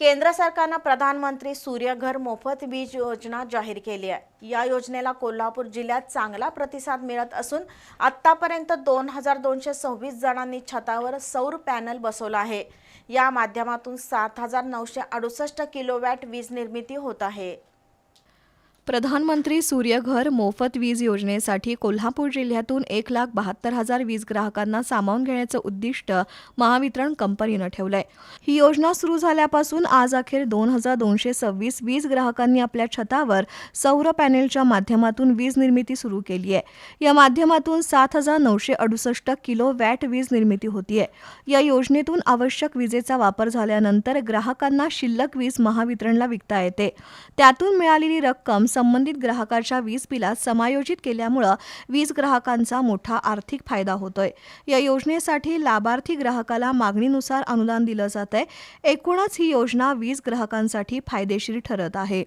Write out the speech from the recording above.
केंद्र सरकारनं प्रधानमंत्री सूर्यघर मोफत वीज योजना जाहीर केली आहे. या योजनेला कोल्हापूर जिल्ह्यात चांगला प्रतिसाद मिळत असून आत्तापर्यंत दोन हजार दोनशे सव्वीस जणांनी छतावर सौर पॅनल बसवलं आहे. या माध्यमातून सात हजार नऊशे अडुसष्ट किलोवॅट वीज निर्मिती होत आहे. प्रधानमंत्री सूर्यघर मोफत वीज योजनेसाठी कोल्हापूर जिल्ह्यातून एक लाख बहात्तर हजार वीज ग्राहकांना सामावून घेण्याचं उद्दिष्ट महावितरण कंपनीनं ठेवलंय. ही योजना सुरू झाल्यापासून आज अखेर दोन हजार दोनशे सव्वीस वीज ग्राहकांनी आपल्या छतावर सौर पॅनेलच्या माध्यमातून वीज निर्मिती सुरू केली आहे. या माध्यमातून सात हजार नऊशे अडुसष्ट किलो वॅट वीज निर्मिती होतीये. या योजनेतून आवश्यक विजेचा वापर झाल्यानंतर ग्राहकांना शिल्लक वीज महावितरणला विकता येते. त्यातून मिळालेली रक्कम संबंधित ग्राहकाच्या वीज बिलात समायोजित केल्यामुळं वीज ग्राहकांचा मोठा आर्थिक फायदा होतोय. या योजनेसाठी लाभार्थी ग्राहकाला मागणीनुसार अनुदान दिलं जात आहे एकूणच ही योजना वीज ग्राहकांसाठी फायदेशीर ठरत आहे.